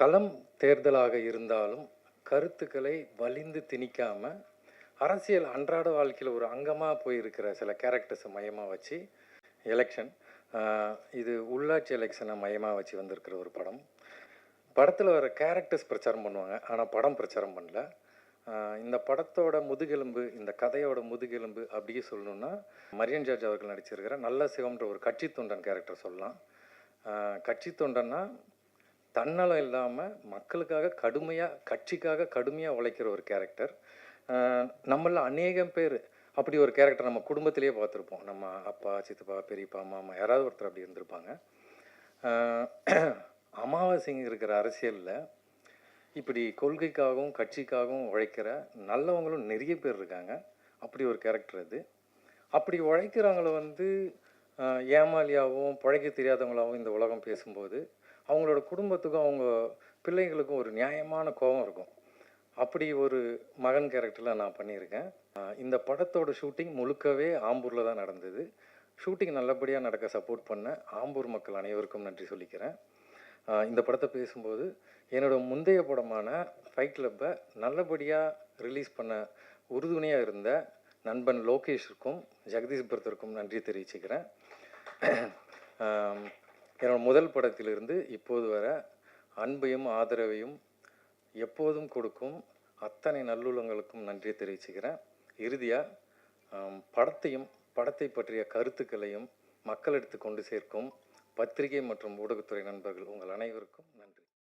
களம் தேர்தலாக இருந்தாலும் கருத்துக்களை வலிந்து திணிக்காமல் அரசியல் அன்றாட வாழ்க்கையில் ஒரு அங்கமாக போயிருக்கிற சில கேரக்டர்ஸை மையமாக வச்சு எலெக்ஷன் இது உள்ளாட்சி எலெக்ஷனை மையமாக வச்சு வந்திருக்கிற ஒரு படம். படத்தில் வர கேரக்டர்ஸ் பிரச்சாரம் பண்ணுவாங்க ஆனால் படம் பிரச்சாரம் பண்ணல. இந்த படத்தோட முதுகெலும்பு இந்த கதையோட முதுகெலும்பு அப்படியே சொல்லணும்னா மரியன் ஜார்ஜ் அவர்கள் நடிச்சிருக்கிற நல்ல சிவம்ன்ற ஒரு கட்சி தொண்டன் கேரக்டர் சொல்லலாம். கட்சி தொண்டன்னா தன்னலம் இல்லாமல் மக்களுக்காக கடுமையாக கட்சிக்காக கடுமையாக உழைக்கிற ஒரு கேரக்டர் நம்மள அநேகம் பேர் அப்படி ஒரு கேரக்டர் நம்ம குடும்பத்திலேயே பார்த்துருப்போம். நம்ம அப்பா சித்தப்பா பெரியப்பா மாமா யாராவது ஒருத்தர் அப்படி இருந்திருப்பாங்க. அமாவாசைங்க இருக்கிற அரசியலில் இப்படி கொள்கைக்காகவும் கட்சிக்காகவும் உழைக்கிற நல்லவங்களும் நிறைய பேர் இருக்காங்க. அப்படி ஒரு கேரக்டர் அது. அப்படி உழைக்கிறவங்கள வந்து ஏமாலியாகவும் பிழைக்க தெரியாதவங்களாகவும் இந்த உலகம் பேசும்போது அவங்களோட குடும்பத்துக்கும் அவங்க பிள்ளைங்களுக்கும் ஒரு நியாயமான கோபம் இருக்கும். அப்படி ஒரு மகன் கேரக்டரில் நான் பண்ணியிருக்கேன். இந்த படத்தோட ஷூட்டிங் முழுக்கவே ஆம்பூரில் தான் நடந்தது. ஷூட்டிங் நல்லபடியாக நடக்க சப்போர்ட் பண்ண ஆம்பூர் மக்கள் அனைவருக்கும் நன்றி சொல்லிக்கிறேன். இந்த படத்தை பேசும்போது என்னோட முந்தைய படமான ஃபைட் கிளப்பை நல்லபடியாக ரிலீஸ் பண்ண உறுதுணையாக இருந்த நண்பன் லோகேஷிற்கும் ஜெகதீஷ் பரத்திற்கும் நன்றி தெரிவிச்சுக்கிறேன். என்னோட முதல் படத்திலிருந்து இப்போது வர அன்பையும் ஆதரவையும் எப்போதும் கொடுக்கும் அத்தனை நல்லுள்ளங்களுக்கும் நன்றி தெரிவிச்சுக்கிறேன். இறுதியாக படத்தையும் படத்தை பற்றிய கருத்துக்களையும் மக்களிடத்து கொண்டு சேர்க்கும் பத்திரிகை மற்றும் ஊடகத்துறை நண்பர்கள் உங்கள் அனைவருக்கும் நன்றி.